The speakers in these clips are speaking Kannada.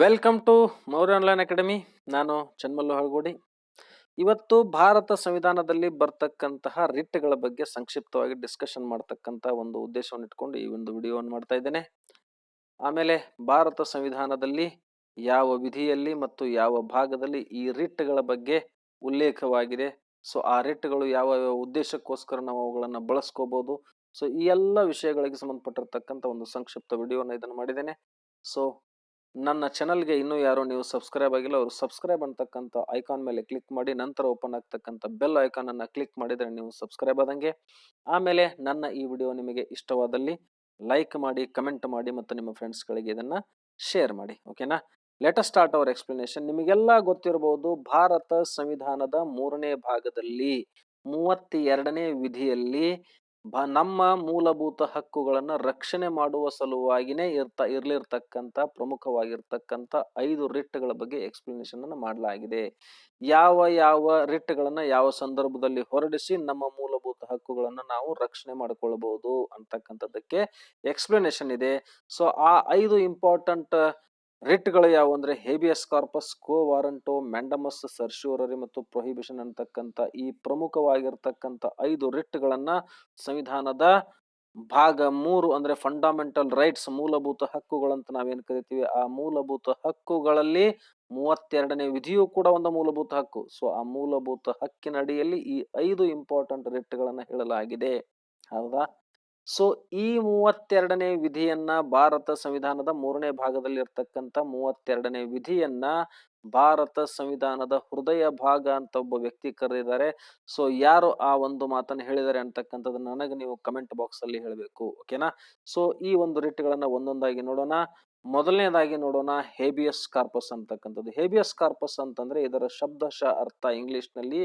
Welcome to Maurya online academy ನಾನು ಚನ್ಮಲ್ಲು ಹಳಗೋಡಿ. ಇವತ್ತು ಭಾರತ ಸಂವಿಧಾನದಲ್ಲಿ ಬರ್ತಕ್ಕಂತಹ ರಿಟ್ಗಳ ಬಗ್ಗೆ ಸಂಕ್ಷಿಪ್ತವಾಗಿ ಡಿಸ್ಕಷನ್ ಮಾಡ್ತಕ್ಕಂಥ ಒಂದು ಉದ್ದೇಶವನ್ನು ಇಟ್ಕೊಂಡು ಈ ಒಂದು ವಿಡಿಯೋವನ್ನು ಮಾಡ್ತಾ ಇದ್ದೇನೆ. ಆಮೇಲೆ ಭಾರತ ಸಂವಿಧಾನದಲ್ಲಿ ಯಾವ ವಿಧಿಯಲ್ಲಿ ಮತ್ತು ಯಾವ ಭಾಗದಲ್ಲಿ ಈ ರಿಟ್ಗಳ ಬಗ್ಗೆ ಉಲ್ಲೇಖವಾಗಿದೆ. ಸೊ ಆ ರಿಟ್ಗಳು ಯಾವ ಯಾವ ಉದ್ದೇಶಕ್ಕೋಸ್ಕರ ನಾವು ಅವುಗಳನ್ನು ಬಳಸ್ಕೋಬಹುದು ಸೊ ಈ ಎಲ್ಲ ವಿಷಯಗಳಿಗೆ ಸಂಬಂಧಪಟ್ಟಿರ್ತಕ್ಕಂಥ ಒಂದು ಸಂಕ್ಷಿಪ್ತ ವಿಡಿಯೋನ ಇದನ್ನು ಮಾಡಿದ್ದೇನೆ. ಸೊ ನನ್ನ ಚಾನಲ್ಗೆ ಇನ್ನೂ ಯಾರು ನೀವು ಸಬ್ಸ್ಕ್ರೈಬ್ ಆಗಿಲ್ಲ, ಅವರು ಸಬ್ಸ್ಕ್ರೈಬ್ ಅಂತಕ್ಕಂಥ ಐಕಾನ್ ಮೇಲೆ ಕ್ಲಿಕ್ ಮಾಡಿ, ನಂತರ ಓಪನ್ ಆಗ್ತಕ್ಕಂಥ ಬೆಲ್ ಐಕಾನನ್ನು ಕ್ಲಿಕ್ ಮಾಡಿದರೆ ನೀವು ಸಬ್ಸ್ಕ್ರೈಬ್ ಆದಂಗೆ. ಆಮೇಲೆ ನನ್ನ ಈ ವಿಡಿಯೋ ನಿಮಗೆ ಇಷ್ಟವಾದಲ್ಲಿ ಲೈಕ್ ಮಾಡಿ, ಕಮೆಂಟ್ ಮಾಡಿ ಮತ್ತು ನಿಮ್ಮ ಫ್ರೆಂಡ್ಸ್ಗಳಿಗೆ ಇದನ್ನು ಶೇರ್ ಮಾಡಿ, ಓಕೆನಾ? ಲೆಟ್ ಸ್ಟಾರ್ಟ್ ಅವರ್ ಎಕ್ಸ್ಪ್ಲನೇಷನ್ ನಿಮಗೆಲ್ಲ ಗೊತ್ತಿರಬಹುದು, ಭಾರತ ಸಂವಿಧಾನದ ಮೂರನೇ ಭಾಗದಲ್ಲಿ, ಮೂವತ್ತೆರಡನೇ ವಿಧಿಯಲ್ಲಿ ಬ, ನಮ್ಮ ಮೂಲಭೂತ ಹಕ್ಕುಗಳನ್ನು ರಕ್ಷಣೆ ಮಾಡುವ ಸಲುವಾಗಿನೇ ಇರ್ತ, ಇರಲಿರ್ತಕ್ಕಂಥ, ಪ್ರಮುಖವಾಗಿರ್ತಕ್ಕಂಥ ಐದು ರಿಟ್ಗಳ ಬಗ್ಗೆ ಎಕ್ಸ್ಪ್ಲನೇಷನ್ ಅನ್ನು ಮಾಡಲಾಗಿದೆ. ಯಾವ ಯಾವ ರಿಟ್ಗಳನ್ನು ಯಾವ ಸಂದರ್ಭದಲ್ಲಿ ಹೊರಡಿಸಿ ನಮ್ಮ ಮೂಲಭೂತ ಹಕ್ಕುಗಳನ್ನು ನಾವು ರಕ್ಷಣೆ ಮಾಡಿಕೊಳ್ಳಬಹುದು ಅಂತಕ್ಕಂಥದ್ದಕ್ಕೆ ಎಕ್ಸ್ಪ್ಲನೇಷನ್ ಇದೆ. ಸೊ ಆ ಐದು ಇಂಪಾರ್ಟೆಂಟ್ ರಿಟ್ಗಳು ಯಾವುವು ಅಂದ್ರೆ habeas corpus, quo warranto, mandamus certiorari ಮತ್ತು ಪ್ರೊಹಿಬಿಷನ್ ಅಂತಕ್ಕಂಥ ಈ ಪ್ರಮುಖವಾಗಿರ್ತಕ್ಕಂಥ ಐದು ರಿಟ್ಗಳನ್ನ ಸಂವಿಧಾನದ ಭಾಗ ಮೂರು ಅಂದ್ರೆ ಫಂಡಮೆಂಟಲ್ ರೈಟ್ಸ್ ಮೂಲಭೂತ ಹಕ್ಕುಗಳಂತ ನಾವೇನ್ ಕರಿತೀವಿ? ಆ ಮೂಲಭೂತ ಹಕ್ಕುಗಳಲ್ಲಿ ಮೂವತ್ತೆರಡನೇ ವಿಧಿಯು ಕೂಡ ಒಂದು ಮೂಲಭೂತ ಹಕ್ಕು. ಸೊ, ಆ ಮೂಲಭೂತ ಹಕ್ಕಿನ ಅಡಿಯಲ್ಲಿ ಈ ಐದು ಇಂಪಾರ್ಟೆಂಟ್ ರಿಟ್ಗಳನ್ನ ಹೇಳಲಾಗಿದೆ. ಹೌದಾ? ಸೊ, ಈ ಮೂವತ್ತೆರಡನೇ ವಿಧಿಯನ್ನ ಭಾರತ ಸಂವಿಧಾನದ ಮೂರನೇ ಭಾಗದಲ್ಲಿ ಇರ್ತಕ್ಕಂಥ ಮೂವತ್ತೆರಡನೇ ವಿಧಿಯನ್ನ ಭಾರತ ಸಂವಿಧಾನದ ಹೃದಯ ಭಾಗ ಅಂತ ಒಬ್ಬ ವ್ಯಕ್ತಿ ಕರೆದಿದ್ದಾರೆ. ಸೊ, ಯಾರು ಆ ಒಂದು ಮಾತನ್ನು ಹೇಳಿದ್ದಾರೆ ಅಂತಕ್ಕಂಥದ್ದು ನನಗೆ ನೀವು ಕಮೆಂಟ್ ಬಾಕ್ಸ್ ಅಲ್ಲಿ ಹೇಳಬೇಕು ಓಕೆನಾ ಸೊ, ಈ ಒಂದು ರಿಟ್ಗಳನ್ನ ಒಂದೊಂದಾಗಿ ನೋಡೋಣ. ಮೊದಲನೇದಾಗಿ ನೋಡೋಣ ಹೇಬಿಯಸ್ ಕಾರ್ಪಸ್ ಅಂತಕ್ಕಂಥದ್ದು. ಹೇಬಿಯಸ್ ಕಾರ್ಪಸ್ ಅಂತಂದ್ರೆ ಇದರ ಶಬ್ದಶಃ ಅರ್ಥ ಇಂಗ್ಲಿಷ್ನಲ್ಲಿ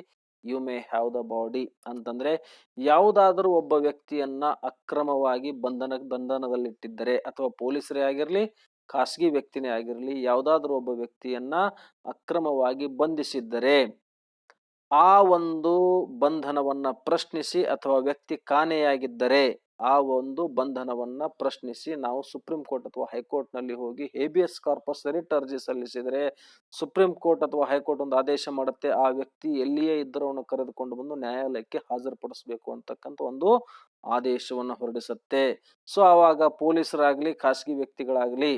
you may have the body ಅಂತಂದ್ರೆ ಯಾವುದಾದರೂ ಒಬ್ಬ ವ್ಯಕ್ತಿಯನ್ನ ಅಕ್ರಮವಾಗಿ ಬಂಧನ, ಬಂಧನದಲ್ಲಿಟ್ಟಿದ್ದರೆ ಅಥವಾ ಪೊಲೀಸರೇ ಆಗಿರ್ಲಿ, ಖಾಸಗಿ ವ್ಯಕ್ತಿನೇ ಆಗಿರಲಿ, ಯಾವುದಾದ್ರೂ ಒಬ್ಬ ವ್ಯಕ್ತಿಯನ್ನ ಅಕ್ರಮವಾಗಿ ಬಂಧಿಸಿದ್ದರೆ ಆ ಒಂದು ಬಂಧನವನ್ನ ಪ್ರಶ್ನಿಸಿ ಅಥವಾ ವ್ಯಕ್ತಿ ಕಾಣೆಯಾಗಿದ್ದರೆ ಆ ಒಂದು ಬಂಧನವನ್ನ ಪ್ರಶ್ನಿಸಿ ನಾವು ಸುಪ್ರೀಂ ಕೋರ್ಟ್ ಅಥವಾ ಹೈಕೋರ್ಟ್ನಲ್ಲಿ ಹೋಗಿ ಹೇಬಿಯಸ್ ಕಾರ್ಪಸ್ ರಿಟ್ ಅರ್ಜಿ ಸಲ್ಲಿಸಿದರೆ ಸುಪ್ರೀಂ ಕೋರ್ಟ್ ಅಥವಾ ಹೈಕೋರ್ಟ್ ಒಂದು ಆದೇಶ ಮಾಡುತ್ತೆ, ಆ ವ್ಯಕ್ತಿ ಎಲ್ಲಿಯೇ ಇದ್ದರೂ ಕರೆದುಕೊಂಡು ಬಂದು ನ್ಯಾಯಾಲಯಕ್ಕೆ ಹಾಜರುಪಡಿಸಬೇಕು ಅಂತಕ್ಕಂಥ ಒಂದು ಆದೇಶವನ್ನು ಹೊರಡಿಸುತ್ತೆ. ಸೊ, ಆವಾಗ ಪೊಲೀಸರಾಗಲಿ, ಖಾಸಗಿ ವ್ಯಕ್ತಿಗಳಾಗಲಿ,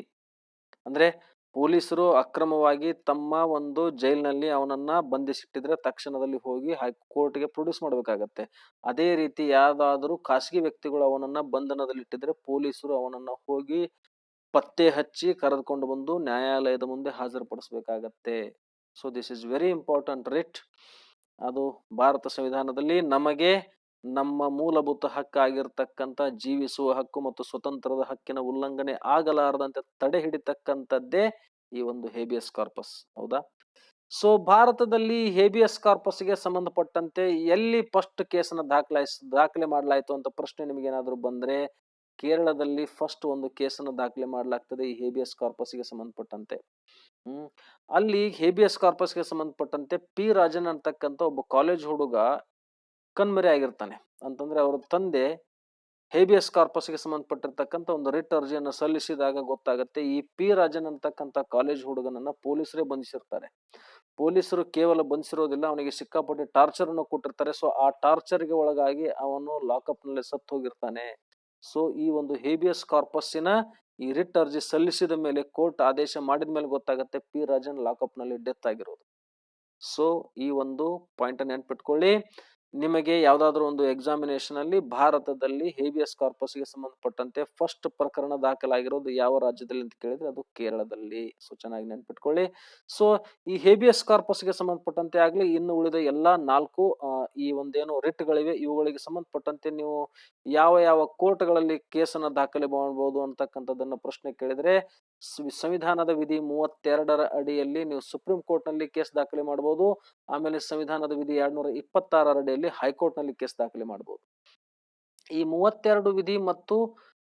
ಅಂದ್ರೆ ಪೊಲೀಸರು ಅಕ್ರಮವಾಗಿ ತಮ್ಮ ಒಂದು ಜೈಲಿನಲ್ಲಿ ಅವನನ್ನ ಬಂಧಿಸಿಟ್ಟಿದ್ರೆ ತಕ್ಷಣದಲ್ಲಿ ಹೋಗಿ ಹೈಕೋರ್ಟ್ಗೆ ಪ್ರೊಡ್ಯೂಸ್ ಮಾಡಬೇಕಾಗತ್ತೆ. ಅದೇ ರೀತಿ ಯಾವ್ದಾದ್ರೂ ಖಾಸಗಿ ವ್ಯಕ್ತಿಗಳು ಅವನನ್ನ ಬಂಧನದಲ್ಲಿಟ್ಟಿದ್ರೆ ಪೊಲೀಸರು ಅವನನ್ನ ಹೋಗಿ ಪತ್ತೆ ಹಚ್ಚಿ ಕರೆದುಕೊಂಡು ಬಂದು ನ್ಯಾಯಾಲಯದ ಮುಂದೆ ಹಾಜರುಪಡಿಸಬೇಕಾಗತ್ತೆ. So this is very important writ ಅದು ಭಾರತ ಸಂವಿಧಾನದಲ್ಲಿ ನಮಗೆ ನಮ್ಮ ಮೂಲಭೂತ ಹಕ್ಕಾಗಿರ್ತಕ್ಕಂಥ, ಜೀವಿಸುವ ಹಕ್ಕು ಮತ್ತು ಸ್ವತಂತ್ರದ ಹಕ್ಕಿನ ಉಲ್ಲಂಘನೆ ಆಗಲಾರದಂತೆ ತಡೆ ಹಿಡಿತಕ್ಕಂಥದ್ದೇ ಈ ಒಂದು ಹೇಬಿಯಸ್ ಕಾರ್ಪಸ್. ಹೌದಾ? ಸೊ, ಭಾರತದಲ್ಲಿ ಹೇಬಿಯಸ್ ಕಾರ್ಪಸ್ಗೆ ಸಂಬಂಧಪಟ್ಟಂತೆ ಎಲ್ಲಿ ಫಸ್ಟ್ ಕೇಸನ್ನು ದಾಖಲಾಯಿಸ್, ದಾಖಲೆ ಮಾಡಲಾಯಿತು ಅಂತ ಪ್ರಶ್ನೆ ನಿಮಗೇನಾದರೂ ಬಂದರೆ, ಕೇರಳದಲ್ಲಿ ಫಸ್ಟ್ ಒಂದು ಕೇಸನ್ನು ದಾಖಲೆ ಮಾಡಲಾಗ್ತದೆ ಈ ಹೇಬಿಯಸ್ ಕಾರ್ಪಸ್ಗೆ ಸಂಬಂಧಪಟ್ಟಂತೆ. ಹ್ಮ್. ಅಲ್ಲಿ ಹೇಬಿಯಸ್ ಕಾರ್ಪಸ್ಗೆ ಸಂಬಂಧಪಟ್ಟಂತೆ ಪಿ ರಾಜನ್ ಅಂತಕ್ಕಂಥ ಒಬ್ಬ ಕಾಲೇಜ್ ಹುಡುಗ ಕಣ್ಮರೆ ಆಗಿರ್ತಾನೆ. ಅಂತಂದ್ರೆ ಅವರ ತಂದೆ ಹೇಬಿಯಸ್ ಕಾರ್ಪಸ್ಗೆ ಸಂಬಂಧಪಟ್ಟಿರ್ತಕ್ಕಂಥ ಒಂದು ರಿಟ್ ಅರ್ಜಿಯನ್ನು ಸಲ್ಲಿಸಿದಾಗ ಗೊತ್ತಾಗುತ್ತೆ, ಈ ಪಿ ರಾಜನ್ ಅಂತಕ್ಕಂಥ ಕಾಲೇಜ್ ಹುಡುಗನನ್ನ ಪೊಲೀಸರೇ ಬಂಧಿಸಿರ್ತಾರೆ. ಪೊಲೀಸರು ಕೇವಲ ಬಂಧಿಸಿರೋದಿಲ್ಲ, ಅವನಿಗೆ ಸಿಕ್ಕಾಪಟ್ಟೆ ಟಾರ್ಚರ್ ಅನ್ನು ಕೊಟ್ಟಿರ್ತಾರೆ. ಸೊ, ಆ ಟಾರ್ಚರ್ಗೆ ಒಳಗಾಗಿ ಅವನು ಲಾಕಪ್ನಲ್ಲಿ ಸತ್ತು ಹೋಗಿರ್ತಾನೆ. ಸೊ, ಈ ಒಂದು ಹೇಬಿಯಸ್ ಕಾರ್ಪಸ್ಸಿನ ಈ ರಿಟ್ ಅರ್ಜಿ ಸಲ್ಲಿಸಿದ ಮೇಲೆ ಕೋರ್ಟ್ ಆದೇಶ ಮಾಡಿದ ಮೇಲೆ ಗೊತ್ತಾಗುತ್ತೆ, ಪಿ ರಾಜನ್ ಲಾಕಪ್ನಲ್ಲಿ ಡೆತ್ ಆಗಿರೋದು. ಸೊ, ಈ ಒಂದು ಪಾಯಿಂಟ್ ನೆನ್ಪಿಟ್ಕೊಳ್ಳಿ. ನಿಮಗೆ ಯಾವುದಾದ್ರೂ ಒಂದು ಎಕ್ಸಾಮಿನೇಷನ್ ಅಲ್ಲಿ ಭಾರತದಲ್ಲಿ ಹೇಬಿಯಸ್ ಕಾರ್ಪಸ್ಗೆ ಸಂಬಂಧಪಟ್ಟಂತೆ ಫಸ್ಟ್ ಪ್ರಕರಣ ದಾಖಲಾಗಿರೋದು ಯಾವ ರಾಜ್ಯದಲ್ಲಿ ಅಂತ ಕೇಳಿದ್ರೆ ಅದು ಕೇರಳದಲ್ಲಿ. ಸೊ ಚೆನ್ನಾಗಿ ನೆನ್ಪಿಟ್ಕೊಳ್ಳಿ. ಸೊ ಈ ಹೇಬಿಯಸ್ ಕಾರ್ಪಸ್ಗೆ ಸಂಬಂಧಪಟ್ಟಂತೆ ಆಗಲಿ ಇನ್ನು ಉಳಿದ ಎಲ್ಲಾ ನಾಲ್ಕು ಈ ಒಂದೇನು ರಿಟ್ಗಳಿವೆ, ಇವುಗಳಿಗೆ ಸಂಬಂಧಪಟ್ಟಂತೆ ನೀವು ಯಾವ ಯಾವ ಕೋರ್ಟ್ಗಳಲ್ಲಿ ಕೇಸನ್ನ ದಾಖಲೆ ಮಾಡಬಹುದು ಅಂತಕ್ಕಂಥದ್ದನ್ನ ಪ್ರಶ್ನೆ ಕೇಳಿದ್ರೆ ಸಂವಿಧಾನದ ವಿಧಿ ಮೂವತ್ತೆರಡರ ಅಡಿಯಲ್ಲಿ ನೀವು ಸುಪ್ರೀಂ ಕೋರ್ಟ್ನಲ್ಲಿ ಕೇಸ್ ದಾಖಲೆ ಮಾಡಬಹುದು ಆಮೇಲೆ ಸಂವಿಧಾನದ ವಿಧಿ ಎರಡ್ನೂರ ಇಪ್ಪತ್ತಾರರ ಅಡಿಯಲ್ಲಿ ಹೈಕೋರ್ಟ್ನಲ್ಲಿ ಕೇಸ್ ದಾಖಲೆ ಮಾಡಬಹುದು ಈ ಮೂವತ್ತೆರಡು ವಿಧಿ ಮತ್ತು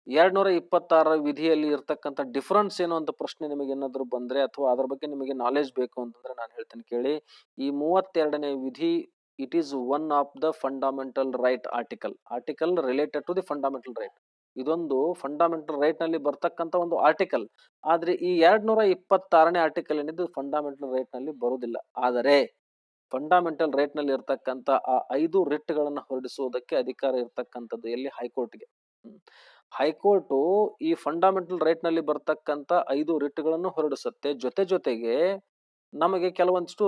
ಎರಡ್ನೂರ ಇಪ್ಪತ್ತಾರರ ವಿಧಿಯಲ್ಲಿ ಇರ್ತಕ್ಕಂಥ ಡಿಫರೆನ್ಸ್ ಏನು ಅಂತ ಪ್ರಶ್ನೆ ನಿಮಗೆ ಏನಾದ್ರು ಬಂದ್ರೆ ಅಥವಾ ಅದ್ರ ಬಗ್ಗೆ ನಿಮಗೆ ನಾಲೆಜ್ ಬೇಕು ಅಂತಂದ್ರೆ ನಾನು ಹೇಳ್ತೇನೆ ಕೇಳಿ, ಈ ಮೂವತ್ತೆರಡನೇ ವಿಧಿ it is one of the fundamental right article article related to the fundamental right ಇದೊಂದು ಫಂಡಾಮೆಂಟಲ್ ರೈಟ್ನಲ್ಲಿ ಬರ್ತಕ್ಕಂತ ಒಂದು ಆರ್ಟಿಕಲ್ ಆದ್ರೆ ಈ ಎರಡ್ ನೂರ ಇಪ್ಪತ್ತಾರನೇ ಆರ್ಟಿಕಲ್ ಏನಿದ್ದು ಫಂಡಾಮೆಂಟಲ್ ರೈಟ್ನಲ್ಲಿ ಬರುವುದಿಲ್ಲ. ಆದರೆ ಫಂಡಾಮೆಂಟಲ್ ರೈಟ್ನಲ್ಲಿ ಇರ್ತಕ್ಕಂತ ಆ ಐದು ರಿಟ್ ಗಳನ್ನ ಹೊರಡಿಸುವುದಕ್ಕೆ ಅಧಿಕಾರ ಇರ್ತಕ್ಕಂಥದ್ದು ಎಲ್ಲಿ? ಹೈಕೋರ್ಟ್ಗೆ ಹೈಕೋರ್ಟ್ ಈ ಫಂಡಾಮೆಂಟಲ್ ರೈಟ್ನಲ್ಲಿ ಬರ್ತಕ್ಕಂತ ಐದು ರಿಟ್ಗಳನ್ನು ಹೊರಡಿಸುತ್ತೆ. ಜೊತೆ ಜೊತೆಗೆ ನಮಗೆ ಕೆಲವೊಂದಿಷ್ಟು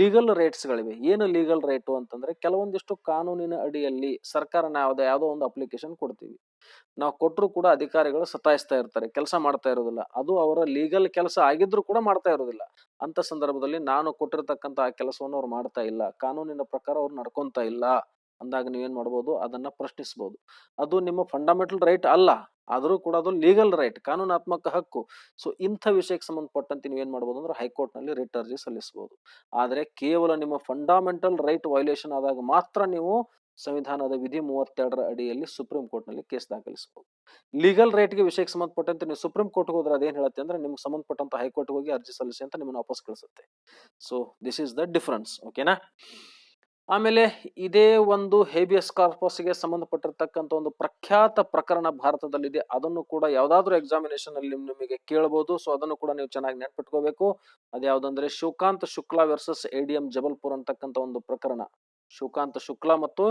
ಲೀಗಲ್ ರೇಟ್ಸ್ಗಳಿವೆ ಏನು ಲೀಗಲ್ ರೈಟ್ ಅಂತಂದ್ರೆ ಕೆಲವೊಂದಿಷ್ಟು ಕಾನೂನಿನ ಅಡಿಯಲ್ಲಿ ಸರ್ಕಾರ ನಾವು ಯಾವುದೋ ಒಂದು ಅಪ್ಲಿಕೇಶನ್ ಕೊಡ್ತೀವಿ. ನಾವು ಕೊಟ್ಟರು ಕೂಡ ಅಧಿಕಾರಿಗಳು ಸತಾಯಿಸ್ತಾ ಇರ್ತಾರೆ, ಕೆಲಸ ಮಾಡ್ತಾ ಇರೋದಿಲ್ಲ ಅದು ಅವರ ಲೀಗಲ್ ಕೆಲಸ ಆಗಿದ್ರು ಕೂಡ ಮಾಡ್ತಾ ಇರೋದಿಲ್ಲ ಅಂತ ಸಂದರ್ಭದಲ್ಲಿ ನಾನು ಕೊಟ್ಟಿರ್ತಕ್ಕಂಥ ಆ ಕೆಲಸವನ್ನು ಅವ್ರು ಮಾಡ್ತಾ ಇಲ್ಲ. ಕಾನೂನಿನ ಪ್ರಕಾರ ಅವ್ರು ನಡ್ಕೊಂತ ಇಲ್ಲ. ಅಂದಾಗ ನೀವೇನು ಮಾಡ್ಬೋದು? ಅದನ್ನು ಪ್ರಶ್ನಿಸ್ಬೋದು. ಅದು ನಿಮ್ಮ ಫಂಡಮೆಂಟಲ್ ರೈಟ್ ಅಲ್ಲ. ಆದರೂ ಕೂಡ ಅದು ಲೀಗಲ್ ರೈಟ್ ಕಾನೂನಾತ್ಮಕ ಹಕ್ಕು. ಸೊ ಇಂಥ ವಿಷಯಕ್ಕೆ ಸಂಬಂಧಪಟ್ಟಂತೆ ನೀವೇನ್ ಮಾಡ್ಬೋದು ಅಂದ್ರೆ ಹೈಕೋರ್ಟ್ನಲ್ಲಿ ರಿಟ್ ಅರ್ಜಿ ಸಲ್ಲಿಸ್ಬೋದು. ಆದರೆ ಕೇವಲ ನಿಮ್ಮ ಫಂಡಮೆಂಟಲ್ ರೈಟ್ ವೈಲೇಷನ್ ಆದಾಗ ಮಾತ್ರ ನೀವು ಸಂವಿಧಾನದ ವಿಧಿ ಮೂವತ್ತೆರಡರ ಅಡಿಯಲ್ಲಿ ಸುಪ್ರೀಂ ಕೋರ್ಟ್ನಲ್ಲಿ ಕೇಸ್ ದಾಖಲಿಸಬಹುದು ಲೀಗಲ್ ರೈಟ್ಗೆ ವಿಷಯಕ್ಕೆ ಸಂಬಂಧಪಟ್ಟಂತೆ ನೀವು ಸುಪ್ರೀಂ ಕೋರ್ಟ್ಗೆ ಹೋದ್ರೆ ಅದೇನ್ ಹೇಳುತ್ತೆ ಅಂದ್ರೆ ನಿಮ್ಗೆ ಸಂಬಂಧಪಟ್ಟಂತ ಹೈಕೋರ್ಟ್ಗೆ ಹೋಗಿ ಅರ್ಜಿ ಸಲ್ಲಿಸಿ ಅಂತ ನಿಮ್ಮನ್ನು ವಾಪಸ್ ಕಳಿಸುತ್ತೆ. So this is the difference ಓಕೆನಾ ಆಮೇಲೆ ಇದೇ ಒಂದು ಹೇಬಿಯಸ್ ಕಾರ್ಪಸ್ಗೆ ಸಂಬಂಧಪಟ್ಟಿರ್ತಕ್ಕಂಥ ಒಂದು ಪ್ರಖ್ಯಾತ ಪ್ರಕರಣ ಭಾರತದಲ್ಲಿದೆ. ಅದನ್ನು ಕೂಡ ಯಾವ್ದಾದ್ರು ಎಕ್ಸಾಮಿನೇಷನ್ ಅಲ್ಲಿ ನಿಮಗೆ ಕೇಳಬಹುದು ಸೊ ಅದನ್ನು ಕೂಡ ನೀವು ಚೆನ್ನಾಗಿ ನೆನ್ಪಿಟ್ಕೋಬೇಕು. ಅದ್ಯಾವ್ದಂದ್ರೆ ಶಿವಕಾಂತ್ ಶುಕ್ಲಾ ವರ್ಸಸ್ ಎಡಿಎಂ ಜಬಲ್ಪುರ್ ಅಂತಕ್ಕಂಥ ಒಂದು ಪ್ರಕರಣ. ಶಿವಕಾಂತ್ ಶುಕ್ಲಾ ಮತ್ತು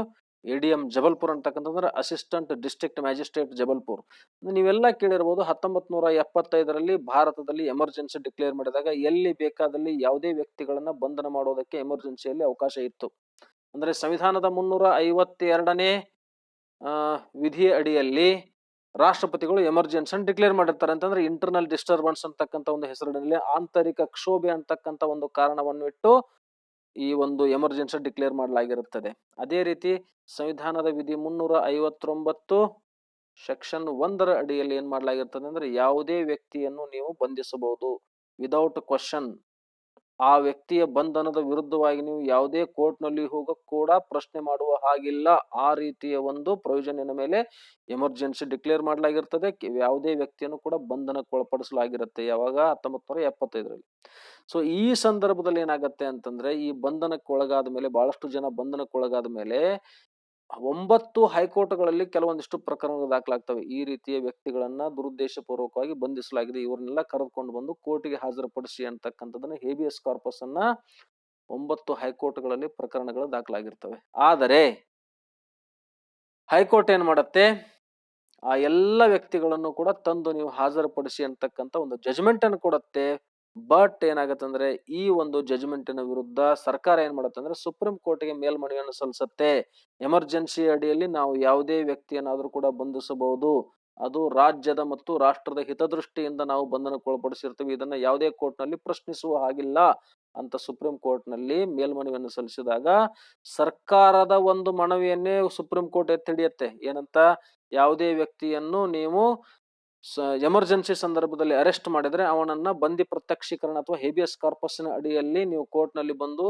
ಎಡಿಎಂ ಜಬಲ್ಪುರ್ ಅಂತಕ್ಕಂಥದ್ರೆ ಅಸಿಸ್ಟೆಂಟ್ ಡಿಸ್ಟ್ರಿಕ್ಟ್ ಮ್ಯಾಜಿಸ್ಟ್ರೇಟ್ ಜಬಲ್ಪುರ್. ನೀವೆಲ್ಲ ಕೇಳಿರ್ಬೋದು ಹತ್ತೊಂಬತ್ ನೂರ ಎಪ್ಪತ್ತೈದರಲ್ಲಿ ಭಾರತದಲ್ಲಿ ಎಮರ್ಜೆನ್ಸಿ ಡಿಕ್ಲೇರ್ ಮಾಡಿದಾಗ ಎಲ್ಲಿ ಬೇಕಾದಲ್ಲಿ ಯಾವುದೇ ವ್ಯಕ್ತಿಗಳನ್ನ ಬಂಧನ ಮಾಡೋದಕ್ಕೆ ಎಮರ್ಜೆನ್ಸಿಯಲ್ಲಿ ಅವಕಾಶ ಇತ್ತು. ಅಂದ್ರೆ ಸಂವಿಧಾನದ ಮುನ್ನೂರ ಐವತ್ತೆರಡನೇ ವಿಧಿಯ ವಿಧಿ ಅಡಿಯಲ್ಲಿ ರಾಷ್ಟ್ರಪತಿಗಳು ಎಮರ್ಜೆನ್ಸಿ ಡಿಕ್ಲೇರ್ ಮಾಡಿರ್ತಾರೆ. ಅಂತಂದ್ರೆ ಇಂಟರ್ನಲ್ ಡಿಸ್ಟರ್ಬೆನ್ಸ್ ಅಂತಕ್ಕಂಥ ಒಂದು ಹೆಸರಿನಲ್ಲಿ ಆಂತರಿಕ ಕ್ಷೋಭೆ ಅಂತಕ್ಕಂಥ ಒಂದು ಕಾರಣವನ್ನು ಇಟ್ಟು ಈ ಒಂದು ಎಮರ್ಜೆನ್ಸಿ ಡಿಕ್ಲೇರ್ ಮಾಡಲಾಗಿರುತ್ತದೆ. ಅದೇ ರೀತಿ ಸಂವಿಧಾನದ ವಿಧಿ ಮುನ್ನೂರ ಐವತ್ತೊಂಬತ್ತು ಸೆಕ್ಷನ್ ಒಂದರ ಅಡಿಯಲ್ಲಿ ಏನ್ ಮಾಡಲಾಗಿರ್ತದೆ ಅಂದ್ರೆ ಯಾವುದೇ ವ್ಯಕ್ತಿಯನ್ನು ನೀವು ಬಂಧಿಸಬಹುದು. Without question. ಆ ವ್ಯಕ್ತಿಯ ಬಂಧನದ ವಿರುದ್ಧವಾಗಿ ನೀವು ಯಾವುದೇ ಕೋರ್ಟ್ನಲ್ಲಿ ಹೋಗ ಕೂಡ ಪ್ರಶ್ನೆ ಮಾಡುವ ಹಾಗಿಲ್ಲ. ಆ ರೀತಿಯ ಒಂದು ಪ್ರಯೋಜನದ ಮೇಲೆ ಎಮರ್ಜೆನ್ಸಿ ಡಿಕ್ಲೇರ್ ಮಾಡಲಾಗಿರ್ತದೆ. ಯಾವುದೇ ವ್ಯಕ್ತಿಯನ್ನು ಕೂಡ ಬಂಧನಕ್ಕೆ ಒಳಪಡಿಸಲಾಗಿರುತ್ತೆ ಯಾವಾಗ? ಹತ್ತೊಂಬತ್ ನೂರ ಎಪ್ಪತ್ತೈದರಲ್ಲಿ. ಸೊ ಈ ಸಂದರ್ಭದಲ್ಲಿ ಏನಾಗತ್ತೆ ಅಂತಂದ್ರೆ ಈ ಬಂಧನಕ್ಕೆ ಒಳಗಾದ ಮೇಲೆ, ಬಹಳಷ್ಟು ಜನ ಬಂಧನಕ್ಕೆ ಒಳಗಾದ ಮೇಲೆ ಒಂಬತ್ತು ಹೈಕೋರ್ಟ್ಗಳಲ್ಲಿ ಕೆಲವೊಂದಿಷ್ಟು ಪ್ರಕರಣಗಳು ದಾಖಲಾಗ್ತವೆ. ಈ ರೀತಿಯ ವ್ಯಕ್ತಿಗಳನ್ನ ದುರುದ್ದೇಶಪೂರ್ವಕವಾಗಿ ಬಂಧಿಸಲಾಗಿದೆ. ಇವ್ರನ್ನೆಲ್ಲ ಕರೆದುಕೊಂಡು ಬಂದು ಕೋರ್ಟಿಗೆ ಹಾಜರುಪಡಿಸಿ ಅಂತಕ್ಕಂಥದ್ದನ್ನ ಹೇಬಿಯಸ್ ಕಾರ್ಪಸ್ ಅನ್ನ ಒಂಬತ್ತು ಹೈಕೋರ್ಟ್ಗಳಲ್ಲಿ ಪ್ರಕರಣಗಳು ದಾಖಲಾಗಿರ್ತವೆ. ಆದರೆ ಹೈಕೋರ್ಟ್ ಏನ್ ಮಾಡತ್ತೆ? ಆ ಎಲ್ಲ ವ್ಯಕ್ತಿಗಳನ್ನು ಕೂಡ ತಂದು ನೀವು ಹಾಜರುಪಡಿಸಿ ಅಂತಕ್ಕಂಥ ಒಂದು ಜಜ್ಮೆಂಟ್ ಅನ್ನು ಕೊಡತ್ತೆ. ಬಟ್ ಏನಾಗತ್ತಂದ್ರೆ, ಈ ಒಂದು ಜಜ್ಮೆಂಟಿನ ವಿರುದ್ಧ ಸರ್ಕಾರ ಏನ್ ಮಾಡುತ್ತೆ ಅಂದ್ರೆ ಸುಪ್ರೀಂ ಕೋರ್ಟ್ಗೆ ಮೇಲ್ಮನವಿಯನ್ನು ಸಲ್ಲಿಸುತ್ತೆ. ಎಮರ್ಜೆನ್ಸಿ ಅಡಿಯಲ್ಲಿ ನಾವು ಯಾವುದೇ ವ್ಯಕ್ತಿಯನ್ನಾದ್ರೂ ಕೂಡ ಬಂಧಿಸಬಹುದು. ಅದು ರಾಜ್ಯದ ಮತ್ತು ರಾಷ್ಟ್ರದ ಹಿತದೃಷ್ಟಿಯಿಂದ ನಾವು ಬಂಧನಕ್ಕೊಳಪಡಿಸಿರ್ತೀವಿ. ಇದನ್ನ ಯಾವುದೇ ಕೋರ್ಟ್ನಲ್ಲಿ ಪ್ರಶ್ನಿಸುವ ಹಾಗಿಲ್ಲ ಅಂತ ಸುಪ್ರೀಂ ಕೋರ್ಟ್ನಲ್ಲಿ ಮೇಲ್ಮನವಿಯನ್ನು ಸಲ್ಲಿಸಿದಾಗ, ಸರ್ಕಾರದ ಒಂದು ಮನವಿಯನ್ನೇ ಸುಪ್ರೀಂ ಕೋರ್ಟ್ ಎತ್ತಿಡಿಯತ್ತೆ ಏನಂತ? ಯಾವುದೇ ವ್ಯಕ್ತಿಯನ್ನು ನೀವು ಎಮರ್ಜೆನ್ಸಿ ಸಂದರ್ಭದಲ್ಲಿ ಅರೆಸ್ಟ್ ಮಾಡಿದ್ರೆ ಅವನನ್ನ ಬಂದಿ ಪ್ರತ್ಯಕ್ಷೀಕರಣ ಅಥವಾ ಹೇಬಿಯಸ್ ಕಾರ್ಪಸ್ನ ಅಡಿಯಲ್ಲಿ ನೀವು ಕೋರ್ಟ್ನಲ್ಲಿ ಬಂದು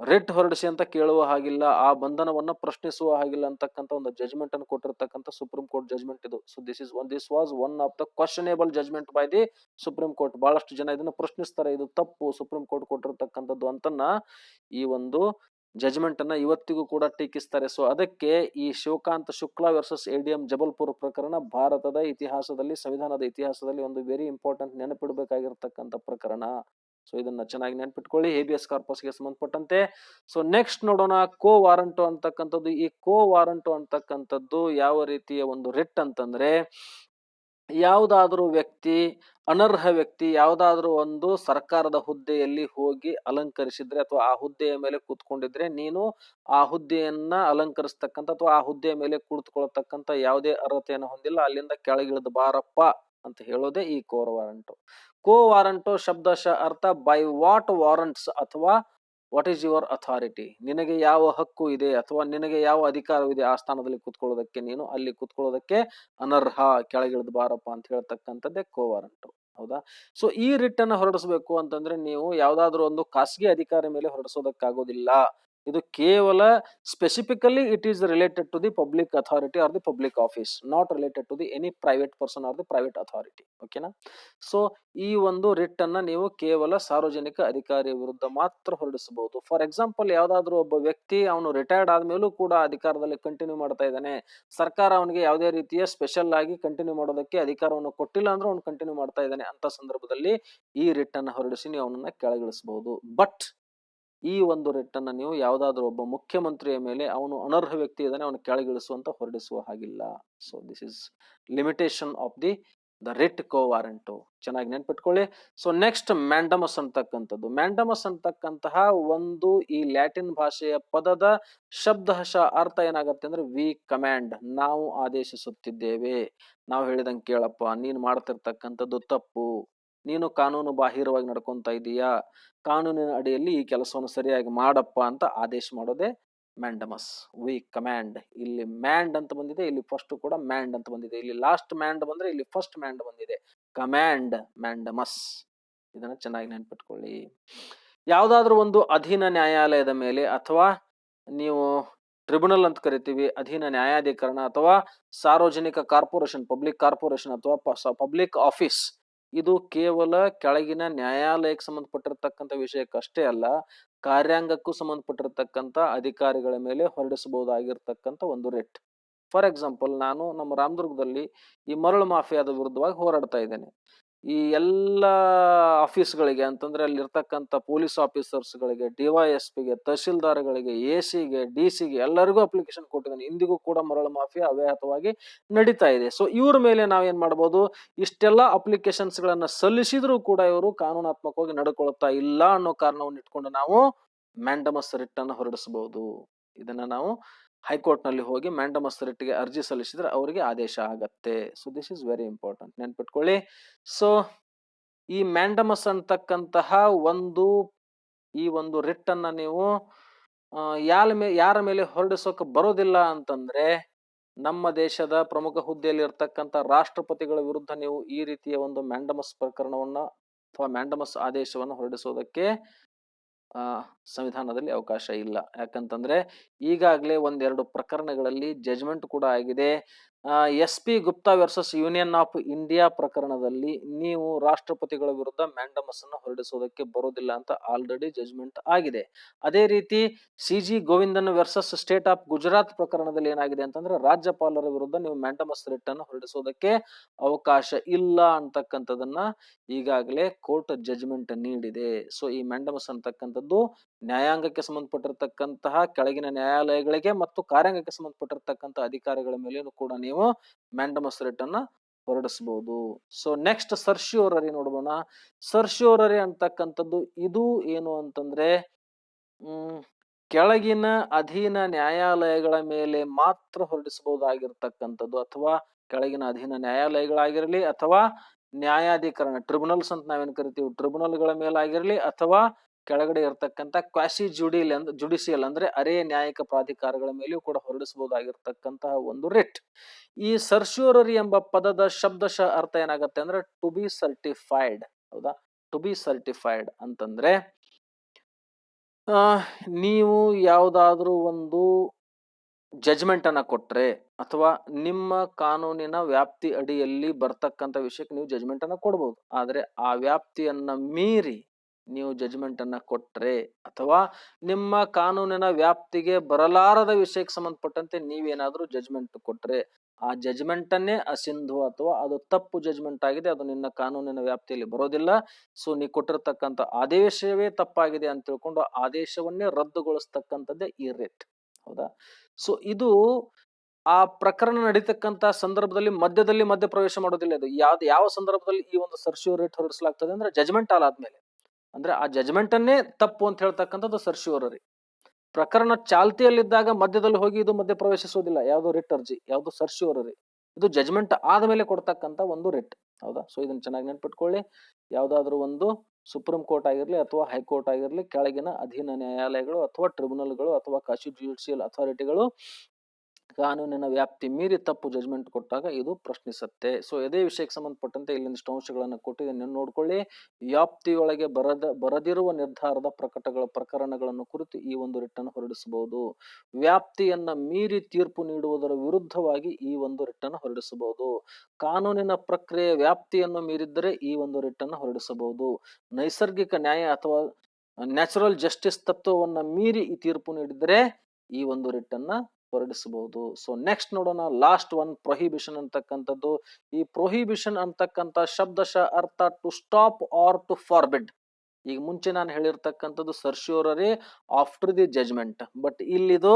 ರಿಟ್ ಹೊರಡಿಸಿ ಅಂತ ಕೇಳುವ ಹಾಗಿಲ್ಲ, ಆ ಬಂಧನವನ್ನ ಪ್ರಶ್ನಿಸುವ ಹಾಗಿಲ್ಲ ಅಂತಕ್ಕಂಥ ಒಂದು ಜಜ್ಮೆಂಟ್ ಅನ್ನು ಕೊಟ್ಟಿರ್ತಕ್ಕಂಥ ಸುಪ್ರೀಂ ಕೋರ್ಟ್ ಜಜ್ಮೆಂಟ್ ಇದು. So this is one this was one of the questionable judgement by the supreme court ಬಹಳಷ್ಟು ಜನ ಇದನ್ನ ಪ್ರಶ್ನಿಸ್ತಾರೆ, ಇದು ತಪ್ಪು ಸುಪ್ರೀಂ ಕೋರ್ಟ್ ಕೊಟ್ಟಿರ್ತಕ್ಕಂಥದ್ದು ಅಂತನ್ನ ಈ ಒಂದು ಜಜ್ಮೆಂಟ್ ಅನ್ನ ಇವತ್ತಿಗೂ ಕೂಡ ಟೀಕಿಸ್ತಾರೆ. ಸೊ, ಅದಕ್ಕೆ ಈ ಶಿವಕಾಂತ್ ಶುಕ್ಲಾ ವರ್ಸಸ್ ಎಡಿಎಂ ಜಬಲ್ಪುರ್ ಪ್ರಕರಣ ಭಾರತದ ಇತಿಹಾಸದಲ್ಲಿ, ಸಂವಿಧಾನದ ಇತಿಹಾಸದಲ್ಲಿ ಒಂದು ವೆರಿ ಇಂಪಾರ್ಟೆಂಟ್ ನೆನಪಿಡಬೇಕಾಗಿರ್ತಕ್ಕಂಥ ಪ್ರಕರಣ. ಸೊ, ಇದನ್ನ ಚೆನ್ನಾಗಿ ನೆನ್ಪಿಟ್ಕೊಳ್ಳಿ ಹೇಬಿಯಸ್ ಕಾರ್ಪಸ್ಗೆ ಸಂಬಂಧಪಟ್ಟಂತೆ. ಸೊ ನೆಕ್ಸ್ಟ್ ನೋಡೋಣ, ಕೋ ವಾರಂಟು ಅಂತಕ್ಕಂಥದ್ದು. ಈ ಕೋ ವಾರಂಟು ಅಂತಕ್ಕಂಥದ್ದು ಯಾವ ರೀತಿಯ ಒಂದು ರಿಟ್ ಅಂತಂದ್ರೆ, ಯಾವುದಾದ್ರೂ ವ್ಯಕ್ತಿ ಅನರ್ಹ ವ್ಯಕ್ತಿ ಯಾವುದಾದ್ರೂ ಒಂದು ಸರ್ಕಾರದ ಹುದ್ದೆಯಲ್ಲಿ ಹೋಗಿ ಅಲಂಕರಿಸಿದ್ರೆ ಅಥವಾ ಆ ಹುದ್ದೆಯ ಮೇಲೆ ಕೂತ್ಕೊಂಡಿದ್ರೆ ನೀನು ಆ ಹುದ್ದೆಯನ್ನ ಅಲಂಕರಿಸ್ತಕ್ಕಂಥ ಅಥವಾ ಆ ಹುದ್ದೆಯ ಮೇಲೆ ಕುಳಿತುಕೊಳ್ತಕ್ಕಂಥ ಯಾವುದೇ ಅರ್ಹತೆಯನ್ನು ಹೊಂದಿಲ್ಲ, ಅಲ್ಲಿಂದ ಕೆಳಗಿಳಿದ ಬಾರಪ್ಪ ಅಂತ ಹೇಳೋದೇ ಈ ಕೋರ್ ವಾರಂಟು. ಕೋ ವಾರಂಟು ಶಬ್ದಶ ಅರ್ಥ ಬೈ ವಾಟ್ ವಾರಂಟ್ಸ್ ಅಥವಾ ವಾಟ್ ಈಸ್ ಯುವರ್ ಅಥಾರಿಟಿ? ನಿನಗೆ ಯಾವ ಹಕ್ಕು ಇದೆ ಅಥವಾ ನಿನಗೆ ಯಾವ ಅಧಿಕಾರವಿದೆ ಆ ಸ್ಥಾನದಲ್ಲಿ ಕುತ್ಕೊಳ್ಳೋದಕ್ಕೆ ನೀನು? ಅಲ್ಲಿ ಕುತ್ಕೊಳ್ಳೋದಕ್ಕೆ ಅನರ್ಹ, ಕೆಳಗಿಳಿದು ಬಾರಪ್ಪ ಅಂತ ಹೇಳ್ತಕ್ಕಂಥದ್ದೇ ಕೋ ವಾರಂಟು. ಹೌದಾ? ಸೊ ಈ ರಿಟ್ ಅನ್ನ ಹೊರಡಿಸಬೇಕು ಅಂತಂದ್ರೆ ನೀವು ಯಾವ್ದಾದ್ರು ಒಂದು ಖಾಸಗಿ ಅಧಿಕಾರಿ ಮೇಲೆ ಹೊರಡಿಸೋದಕ್ಕಾಗೋದಿಲ್ಲ. ಇದು ಕೇವಲ specifically it is related to the public authority or the public office not related to the any private person or the private authority ಓಕೆನಾ ಸೊ ಈ ಒಂದು ರಿಟ್ ಅನ್ನ ನೀವು ಕೇವಲ ಸಾರ್ವಜನಿಕ ಅಧಿಕಾರಿ ವಿರುದ್ಧ ಮಾತ್ರ ಹೊರಡಿಸಬಹುದು. ಫಾರ್ ಎಕ್ಸಾಂಪಲ್ ಯಾವ್ದಾದ್ರು ಒಬ್ಬ ವ್ಯಕ್ತಿ ಅವನು ರಿಟೈರ್ಡ್ ಆದ್ಮೇಲೂ ಕೂಡ ಅಧಿಕಾರದಲ್ಲಿ ಕಂಟಿನ್ಯೂ ಮಾಡ್ತಾ ಇದ್ದಾನೆ. ಸರ್ಕಾರ ಅವನಿಗೆ ಯಾವುದೇ ರೀತಿಯ ಸ್ಪೆಷಲ್ ಆಗಿ ಕಂಟಿನ್ಯೂ ಮಾಡೋದಕ್ಕೆ ಅಧಿಕಾರವನ್ನು ಕೊಟ್ಟಿಲ್ಲ ಅಂದ್ರೆ ಅವ್ನು ಕಂಟಿನ್ಯೂ ಮಾಡ್ತಾ ಇದ್ದಾನೆ. ಅಂತ ಸಂದರ್ಭದಲ್ಲಿ ಈ ರಿಟ್ ಅನ್ನ ಹೊರಡಿಸಿ ನೀವು ಅವನನ್ನ ಕೆಳಗಿಳಿಸಬಹುದು. ಬಟ್ ಈ ಒಂದು ರಿಟ್ ಅನ್ನ ನೀವು ಯಾವುದಾದ್ರೂ ಒಬ್ಬ ಮುಖ್ಯಮಂತ್ರಿಯ ಮೇಲೆ ಅವನು ಅನರ್ಹ ವ್ಯಕ್ತಿ ಇದ್ದಾನೆ, ಅವನು ಕೆಳಗಿಳಿಸುವಂತ ಹೊರಡಿಸುವ ಹಾಗಿಲ್ಲ. So this is limitation of the the writ quo warranto ಚೆನ್ನಾಗಿ ನೆನ್ಪಿಟ್ಕೊಳ್ಳಿ. ಸೊ ನೆಕ್ಸ್ಟ್ ಮ್ಯಾಂಡಮಸ್ ಅಂತಕ್ಕಂಥದ್ದು. ಮ್ಯಾಂಡಮಸ್ ಅಂತಕ್ಕಂತಹ ಒಂದು ಈ ಲ್ಯಾಟಿನ್ ಭಾಷೆಯ ಪದದ ಶಬ್ದಶಃ ಅರ್ಥ ಏನಾಗತ್ತೆ ಅಂದ್ರೆ ವಿ ಕಮ್ಯಾಂಡ್ ನಾವು ಆದೇಶಿಸುತ್ತಿದ್ದೇವೆ. ನಾವು ಹೇಳಿದಂಗೆ ಕೇಳಪ್ಪ, ನೀನು ಮಾಡ್ತಿರ್ತಕ್ಕಂಥದ್ದು ತಪ್ಪು. ನೀನು ಕಾನೂನು ಬಾಹಿರವಾಗಿ ನಡ್ಕೊಂತ ಇದೀಯಾ? ಕಾನೂನಿನ ಅಡಿಯಲ್ಲಿ ಈ ಕೆಲಸವನ್ನು ಸರಿಯಾಗಿ ಮಾಡಪ್ಪ ಅಂತ ಆದೇಶ ಮಾಡೋದೇ ಮ್ಯಾಂಡಮಸ್. We command. ಇಲ್ಲಿ ಮ್ಯಾಂಡ್ ಅಂತ ಬಂದಿದೆ, ಇಲ್ಲಿ ಫಸ್ಟ್ ಕೂಡ ಮ್ಯಾಂಡ್ ಅಂತ ಬಂದಿದೆ. ಇಲ್ಲಿ ಲಾಸ್ಟ್ ಮ್ಯಾಂಡ್ ಬಂದ್ರೆ ಇಲ್ಲಿ ಫಸ್ಟ್ ಮ್ಯಾಂಡ್ ಬಂದಿದೆ. Command, mandamus. ಇದನ್ನ ಚೆನ್ನಾಗಿ ನೆನ್ಪಿಟ್ಕೊಳ್ಳಿ. ಯಾವುದಾದ್ರೂ ಒಂದು ಅಧೀನ ನ್ಯಾಯಾಲಯದ ಮೇಲೆ ಅಥವಾ ನೀವು ಟ್ರಿಬ್ಯುನಲ್ ಅಂತ ಕರಿತೀವಿ, ಅಧೀನ ನ್ಯಾಯಾಧೀಕರಣ ಅಥವಾ ಸಾರ್ವಜನಿಕ ಕಾರ್ಪೊರೇಷನ್, ಪಬ್ಲಿಕ್ ಕಾರ್ಪೊರೇಷನ್ ಅಥವಾ ಪಬ್ಲಿಕ್ ಆಫೀಸ್ ಇದು ಕೇವಲ ಕೆಳಗಿನ ನ್ಯಾಯಾಲಯಕ್ಕೆ ಸಂಬಂಧಪಟ್ಟಿರತಕ್ಕಂಥ ವಿಷಯಕ್ಕಷ್ಟೇ ಅಲ್ಲ, ಕಾರ್ಯಾಂಗಕ್ಕೂ ಸಂಬಂಧಪಟ್ಟಿರತಕ್ಕಂಥ ಅಧಿಕಾರಿಗಳ ಮೇಲೆ ಹೊರಡಿಸಬಹುದಾಗಿರ್ತಕ್ಕಂಥ ಒಂದು ರೇಟ್. ಫಾರ್ ಎಕ್ಸಾಂಪಲ್, ನಾನು ನಮ್ಮ ರಾಮದುರ್ಗದಲ್ಲಿ ಈ ಮರಳು ಮಾಫಿಯಾದ ವಿರುದ್ಧವಾಗಿ ಹೋರಾಡ್ತಾ ಇದ್ದೇನೆ. ಈ ಎಲ್ಲ ಆಫೀಸ್ಗಳಿಗೆ ಅಂತಂದ್ರೆ ಅಲ್ಲಿರ್ತಕ್ಕಂಥ ಪೊಲೀಸ್ ಆಫೀಸರ್ಸ್ಗಳಿಗೆ ಡಿವೈಎಸ್ಪಿಗೆ ತಹಶೀಲ್ದಾರ್ಗಳಿಗೆ, ಎ ಸಿಗೆ, ಡಿ ಸಿಗೆ ಎಲ್ಲರಿಗೂ ಅಪ್ಲಿಕೇಶನ್ ಕೊಟ್ಟಿದ್ದಾನೆ. ಇಂದಿಗೂ ಕೂಡ ಮರಳು ಮಾಫಿಯಾ ಅವ್ಯಾಹತವಾಗಿ ನಡೀತಾ ಇದೆ. ಸೊ, ಇವ್ರ ಮೇಲೆ ನಾವೇನ್ ಮಾಡ್ಬೋದು? ಇಷ್ಟೆಲ್ಲ ಅಪ್ಲಿಕೇಶನ್ಸ್ ಗಳನ್ನ ಸಲ್ಲಿಸಿದ್ರು ಕೂಡ ಇವರು ಕಾನೂನಾತ್ಮಕವಾಗಿ ನಡ್ಕೊಳ್ತಾ ಇಲ್ಲ ಅನ್ನೋ ಕಾರಣವನ್ನು ಇಟ್ಕೊಂಡು ನಾವು ಮ್ಯಾಂಡಮಸ್ ರಿಟ್ ಅನ್ನು ಹೊರಡಿಸಬಹುದು ಇದನ್ನ ನಾವು ಹೈಕೋರ್ಟ್ನಲ್ಲಿ ಹೋಗಿ ಮ್ಯಾಂಡಮಸ್ ರಿಟ್ಗೆ ಅರ್ಜಿ ಸಲ್ಲಿಸಿದ್ರೆ ಅವರಿಗೆ ಆದೇಶ ಆಗತ್ತೆ. So this is very important ನೆನ್ಪಿಟ್ಕೊಳ್ಳಿ. ಸೊ ಈ ಮ್ಯಾಂಡಮಸ್ ಅಂತಕ್ಕಂತಹ ಒಂದು, ಈ ಒಂದು ರಿಟ್ ಅನ್ನ ನೀವು ಯಾರ ಮೇ, ಯಾರ ಮೇಲೆ ಹೊರಡಿಸೋಕೆ ಬರೋದಿಲ್ಲ ಅಂತಂದ್ರೆ, ನಮ್ಮ ದೇಶದ ಪ್ರಮುಖ ಹುದ್ದೆಯಲ್ಲಿ ಇರ್ತಕ್ಕಂಥ ರಾಷ್ಟ್ರಪತಿಗಳ ವಿರುದ್ಧ ನೀವು ಈ ರೀತಿಯ ಒಂದು ಮ್ಯಾಂಡಮಸ್ ಪ್ರಕರಣವನ್ನ ಅಥವಾ ಮ್ಯಾಂಡಮಸ್ ಆದೇಶವನ್ನು ಹೊರಡಿಸೋದಕ್ಕೆ ಸಂವಿಧಾನದಲ್ಲಿ ಅವಕಾಶ ಇಲ್ಲ. ಯಾಕಂತಂದ್ರೆ ಈಗಾಗಲೇ ಒಂದೆರಡು ಪ್ರಕರಣಗಳಲ್ಲಿ ಜಜ್ಮೆಂಟ್ ಕೂಡ ಆಗಿದೆ. S P Gupta versus union of India ಪ್ರಕರಣದಲ್ಲಿ ನೀವು ರಾಷ್ಟ್ರಪತಿಗಳ ವಿರುದ್ಧ ಮ್ಯಾಂಡಮಸ್ ಅನ್ನು ಹೊರಡಿಸೋದಕ್ಕೆ ಬರೋದಿಲ್ಲ ಅಂತ ಆಲ್ರೆಡಿ ಜಜ್ಮೆಂಟ್ ಆಗಿದೆ. ಅದೇ ರೀತಿ C G Govindan versus state of Gujarat ಪ್ರಕರಣದಲ್ಲಿ ಏನಾಗಿದೆ ಅಂತಂದ್ರೆ ರಾಜ್ಯಪಾಲರ ವಿರುದ್ಧ ನೀವು ಮ್ಯಾಂಡಮಸ್ ರಿಟ್ ಅನ್ನು ಹೊರಡಿಸೋದಕ್ಕೆ ಅವಕಾಶ ಇಲ್ಲ ಅಂತಕ್ಕಂಥದನ್ನ ಈಗಾಗಲೇ ಕೋರ್ಟ್ ಜಜ್ಮೆಂಟ್ ನೀಡಿದೆ. ಸೊ ಈ ಮ್ಯಾಂಡಮಸ್ ಅಂತಕ್ಕಂಥದ್ದು ನ್ಯಾಯಾಂಗಕ್ಕೆ ಸಂಬಂಧಪಟ್ಟಿರ್ತಕ್ಕಂತಹ ಕೆಳಗಿನ ನ್ಯಾಯಾಲಯಗಳಿಗೆ ಮತ್ತು ಕಾರ್ಯಾಂಗಕ್ಕೆ ಸಂಬಂಧಪಟ್ಟಿರ್ತಕ್ಕಂಥ ಅಧಿಕಾರಿಗಳ ಮೇಲೇನು ಕೂಡ ನೀವು ಮ್ಯಾಂಡಮಸ್ ರಿಟ್ ಅನ್ನ ಹೊರಡಿಸಬಹುದು ಸೊ ನೆಕ್ಸ್ಟ್ ಸರ್ಶ್ಯೂರರಿ ನೋಡೋಣ ಸರ್ಶ್ಯೂರರಿ ಅಂತಕ್ಕಂಥದ್ದು ಇದು ಏನು ಅಂತಂದ್ರೆ, ಹ್ಮ್, ಕೆಳಗಿನ ಅಧೀನ ನ್ಯಾಯಾಲಯಗಳ ಮೇಲೆ ಮಾತ್ರ ಹೊರಡಿಸಬಹುದಾಗಿರ್ತಕ್ಕಂಥದ್ದು ಅಥವಾ ಕೆಳಗಿನ ಅಧೀನ ನ್ಯಾಯಾಲಯಗಳಾಗಿರಲಿ ಅಥವಾ ನ್ಯಾಯಾಧಿಕರಣ ಟ್ರಿಬ್ಯುನಲ್ಸ್ ಅಂತ ನಾವೇನು ಕರಿತೀವಿ? ಟ್ರಿಬ್ಯುನಲ್ಗಳ ಮೇಲಾಗಿರ್ಲಿ ಅಥವಾ ಕೆಳಗಡೆ ಇರತಕ್ಕಂತ ಕ್ವಾಸಿ ಜುಡಿಲ್ ಅಂದ್ರೆ ಜುಡಿಷಿಯಲ್ ಅಂದ್ರೆ ಅರೆ ನ್ಯಾಯಿಕ ಪ್ರಾಧಿಕಾರಗಳ ಮೇಲೆಯೂ ಕೂಡ ಹೊರಡಿಸಬಹುದಾಗಿರ್ತಕ್ಕಂತಹ ಒಂದು ರಿಟ್. ಈ ಸರ್ಶ್ಯೂರರಿ ಎಂಬ ಪದದ ಶಬ್ದಶಃ ಅರ್ಥ ಏನಾಗತ್ತೆ ಅಂದ್ರೆ ಟು ಬಿ ಸರ್ಟಿಫೈಡ್ ಹೌದಾ? ಟು ಬಿ ಸರ್ಟಿಫೈಡ್ ಅಂತಂದ್ರೆ ನೀವು ಯಾವುದಾದ್ರೂ ಒಂದು ಜಜ್ಮೆಂಟ್ ಅನ್ನ ಕೊಟ್ರೆ ಅಥವಾ ನಿಮ್ಮ ಕಾನೂನಿನ ವ್ಯಾಪ್ತಿ ಅಡಿಯಲ್ಲಿ ಬರ್ತಕ್ಕಂಥ ವಿಷಯಕ್ಕೆ ನೀವು ಜಜ್ಮೆಂಟ್ ಅನ್ನ ಕೊಡ್ಬೋದು. ಆದ್ರೆ ಆ ವ್ಯಾಪ್ತಿಯನ್ನ ಮೀರಿ ನೀವು ಜಜ್ಮೆಂಟನ್ನು ಕೊಟ್ಟರೆ ಅಥವಾ ನಿಮ್ಮ ಕಾನೂನಿನ ವ್ಯಾಪ್ತಿಗೆ ಬರಲಾರದ ವಿಷಯಕ್ಕೆ ಸಂಬಂಧಪಟ್ಟಂತೆ ನೀವೇನಾದರೂ ಜಜ್ಮೆಂಟ್ ಕೊಟ್ಟರೆ ಆ ಜಜ್ಮೆಂಟನ್ನೇ ಅಸಿಂಧು ಅಥವಾ ಅದು ತಪ್ಪು ಜಜ್ಮೆಂಟ್ ಆಗಿದೆ, ಅದು ನಿನ್ನ ಕಾನೂನಿನ ವ್ಯಾಪ್ತಿಯಲ್ಲಿ ಬರೋದಿಲ್ಲ. ಸೊ ನೀ ಕೊಟ್ಟಿರ್ತಕ್ಕಂಥ ಆದೇಶವೇ ತಪ್ಪಾಗಿದೆ ಅಂತ ತಿಳ್ಕೊಂಡು ಆದೇಶವನ್ನೇ ರದ್ದುಗೊಳಿಸ್ತಕ್ಕಂಥದ್ದೇ ಈ ರೇಟ್ ಹೌದಾ? ಸೊ ಇದು ಆ ಪ್ರಕರಣ ನಡೀತಕ್ಕಂತ ಸಂದರ್ಭದಲ್ಲಿ ಮಧ್ಯದಲ್ಲಿ ಮಧ್ಯ ಪ್ರವೇಶ ಮಾಡೋದಿಲ್ಲ ಅದು ಯಾವ್ದು, ಯಾವ ಸಂದರ್ಭದಲ್ಲಿ ಈ ಒಂದು ಸರ್ಶಿಯೋ ರೇಟ್ ಹೊರಡಿಸಲಾಗ್ತದೆ ಅಂದ್ರೆ ಜಜ್ಮೆಂಟ್ ಆಲ್ ಆದ್ಮೇಲೆ. ಅಂದ್ರೆ ಆ ಜಜ್ಮೆಂಟ್ ಅನ್ನೇ ತಪ್ಪು ಅಂತ ಹೇಳ್ತಕ್ಕಂಥದ್ದು ಸರ್ಶಿವರರಿ ಪ್ರಕರಣ ಚಾಲ್ತಿಯಲ್ಲಿದ್ದಾಗ ಮಧ್ಯದಲ್ಲಿ ಹೋಗಿ ಇದು ಮಧ್ಯ ಪ್ರವೇಶಿಸೋದಿಲ್ಲ ಯಾವುದು ರಿಟ್ ಅರ್ಜಿ, ಯಾವುದು ಸರ್ಶಿವರರಿ ಇದು ಜಜ್ಮೆಂಟ್ ಆದಮೇಲೆ ಕೊಡ್ತಕ್ಕಂತ ಒಂದು ರಿಟ್ ಹೌದಾ? ಸೊ ಇದನ್ನ ಚೆನ್ನಾಗಿ ನೆನ್ಪಿಟ್ಕೊಳ್ಳಿ. ಯಾವ್ದಾದ್ರು ಒಂದು ಸುಪ್ರೀಂ ಕೋರ್ಟ್ ಆಗಿರ್ಲಿ ಅಥವಾ ಹೈಕೋರ್ಟ್ ಆಗಿರ್ಲಿ ಕೆಳಗಿನ ಅಧೀನ ನ್ಯಾಯಾಲಯಗಳು ಅಥವಾ ಟ್ರಿಬ್ಯುನಲ್ಗಳು ಅಥವಾ ಕಾಶಿ ಜ್ಯುಡಿಷಿಯಲ್ ಅಥಾರಿಟಿಗಳು ಕಾನೂನಿನ ವ್ಯಾಪ್ತಿ ಮೀರಿ ತಪ್ಪು ಜಜ್ಮೆಂಟ್ ಕೊಟ್ಟಾಗ ಇದು ಪ್ರಶ್ನಿಸುತ್ತೆ. ಸೊ ಇದೇ ವಿಷಯಕ್ಕೆ ಸಂಬಂಧಪಟ್ಟಂತೆ ಇಲ್ಲಿಂದಿಷ್ಟು ಅಂಶಗಳನ್ನು ಕೊಟ್ಟಿದ್ದೇನೆ. ನೋಡ್ಕೊಳ್ಳಿ, ವ್ಯಾಪ್ತಿಯೊಳಗೆ ಬರದ, ಬರದಿರುವ ನಿರ್ಧಾರದ ಪ್ರಕಟಗಳ ಪ್ರಕರಣಗಳನ್ನು ಕುರಿತು ಈ ಒಂದು ರಿಟರ್ನ್ ಹೊರಡಿಸಬಹುದು. ವ್ಯಾಪ್ತಿಯನ್ನ ಮೀರಿ ತೀರ್ಪು ನೀಡುವುದರ ವಿರುದ್ಧವಾಗಿ ಈ ಒಂದು ರಿಟರ್ನ್ ಹೊರಡಿಸಬಹುದು. ಕಾನೂನಿನ ಪ್ರಕ್ರಿಯೆ ವ್ಯಾಪ್ತಿಯನ್ನು ಮೀರಿದ್ದರೆ ಈ ಒಂದು ರಿಟರ್ನ್ ಹೊರಡಿಸಬಹುದು. ನೈಸರ್ಗಿಕ ನ್ಯಾಯ ಅಥವಾ ನ್ಯಾಚುರಲ್ ಜಸ್ಟಿಸ್ ತತ್ವವನ್ನು ಮೀರಿ ಈ ತೀರ್ಪು ನೀಡಿದರೆ ಈ ಒಂದು ರಿಟ್ಟನ್ನ ಹೊರಡಿಸಬಹುದು. ಸೊ ನೆಕ್ಸ್ಟ್ ನೋಡೋಣ ಲಾಸ್ಟ್ ಒನ್ ಪ್ರೊಹಿಬಿಷನ್ ಅಂತಕ್ಕಂಥದ್ದು. ಈ ಪ್ರೊಹಿಬಿಷನ್ ಅಂತಕ್ಕಂಥ ಶಬ್ದಶಃ ಅರ್ಥ to stop or to forbid ಈಗ ಮುಂಚೆ ನಾನು ಹೇಳಿರ್ತಕ್ಕಂಥದ್ದು certiorari after the judgement but ಇಲ್ಲಿದು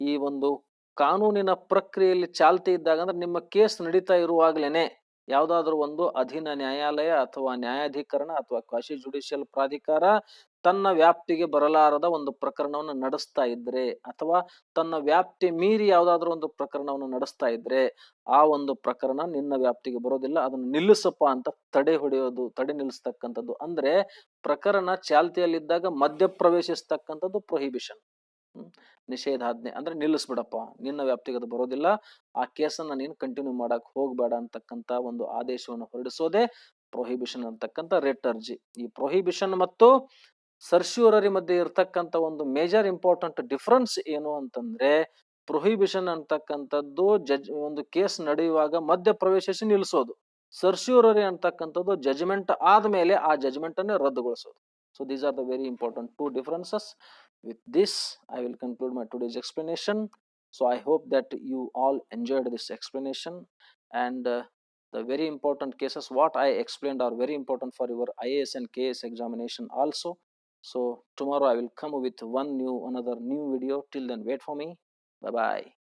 ಈ ಒಂದು ಕಾನೂನಿನ ಪ್ರಕ್ರಿಯೆಯಲ್ಲಿ ಚಾಲ್ತಿ ಇದ್ದಾಗ ಅಂದ್ರೆ ನಿಮ್ಮ ಕೇಸ್ ನಡೀತಾ ಇರುವಾಗಲೇನೆ. ಯಾವುದಾದ್ರೂ ಒಂದು ಅಧೀನ ನ್ಯಾಯಾಲಯ ಅಥವಾ ನ್ಯಾಯಾಧೀಕರಣ ಅಥವಾ ಕ್ವಾಶಿ ಜುಡಿಷಿಯಲ್ ಪ್ರಾಧಿಕಾರ ತನ್ನ ವ್ಯಾಪ್ತಿಗೆ ಬರಲಾರದ ಒಂದು ಪ್ರಕರಣವನ್ನು ನಡೆಸ್ತಾ ಇದ್ರೆ ಅಥವಾ ತನ್ನ ವ್ಯಾಪ್ತಿ ಮೀರಿ ಯಾವುದಾದ್ರೂ ಒಂದು ಪ್ರಕರಣವನ್ನು ನಡೆಸ್ತಾ ಇದ್ರೆ ಆ ಒಂದು ಪ್ರಕರಣ ನಿನ್ನ ವ್ಯಾಪ್ತಿಗೆ ಬರೋದಿಲ್ಲ, ಅದನ್ನು ನಿಲ್ಲಿಸಪ್ಪ ಅಂತ ತಡೆ ಹೊಡೆಯೋದು, ತಡೆ ನಿಲ್ಲಿಸ್ತಕ್ಕಂಥದ್ದು. ಅಂದ್ರೆ ಪ್ರಕರಣ ಚಾಲ್ತಿಯಲ್ಲಿದ್ದಾಗ ಮಧ್ಯ ಪ್ರವೇಶಿಸ್ತಕ್ಕಂಥದ್ದು ಪ್ರೊಹಿಬಿಷನ್ ನಿಷೇಧಾಜ್ಞೆ. ಅಂದ್ರೆ ನಿಲ್ಲಿಸ್ಬಿಡಪ್ಪ. ನಿನ್ನ ವ್ಯಾಪ್ತಿಗೆ ಅದು ಬರೋದಿಲ್ಲ. ಆ ಕೇಸನ್ನ ನೀನು ಕಂಟಿನ್ಯೂ ಮಾಡಕ್ ಹೋಗ್ಬೇಡ ಅಂತಕ್ಕಂಥ ಒಂದು ಆದೇಶವನ್ನು ಹೊರಡಿಸೋದೇ ಪ್ರೊಹಿಬಿಷನ್ ಅಂತಕ್ಕಂಥ ರೆಟ್ ಅರ್ಜಿ. ಈ ಪ್ರೊಹಿಬಿಷನ್ ಮತ್ತು ಸರ್ಶೂರರಿ ಮಧ್ಯೆ ಇರತಕ್ಕಂಥ ಒಂದು ಮೇಜರ್ ಇಂಪಾರ್ಟೆಂಟ್ ಡಿಫ್ರೆನ್ಸ್ ಏನು ಅಂತಂದ್ರೆ ಪ್ರೊಹಿಬಿಷನ್ ಅಂತಕ್ಕಂಥದ್ದು ಜಜ್ ಒಂದು ಕೇಸ್ ನಡೆಯುವಾಗ ಮಧ್ಯ ಪ್ರವೇಶಿಸಿ ನಿಲ್ಲಿಸೋದು ಸರ್ಶೂರರಿ ಅಂತಕ್ಕಂಥದ್ದು ಜಜ್ಮೆಂಟ್ ಆದಮೇಲೆ ಆ ಜಜ್ಮೆಂಟ್ ಅನ್ನೇ ರದ್ದುಗೊಳಿಸೋದು. So these are the very important two differences with this I will conclude my today's explanation so I hope that you all enjoyed this explanation and the very important cases what I explain are very important for your I A S and K S examination also so tomorrow i will come with one new another new video. Till then wait for me. Bye bye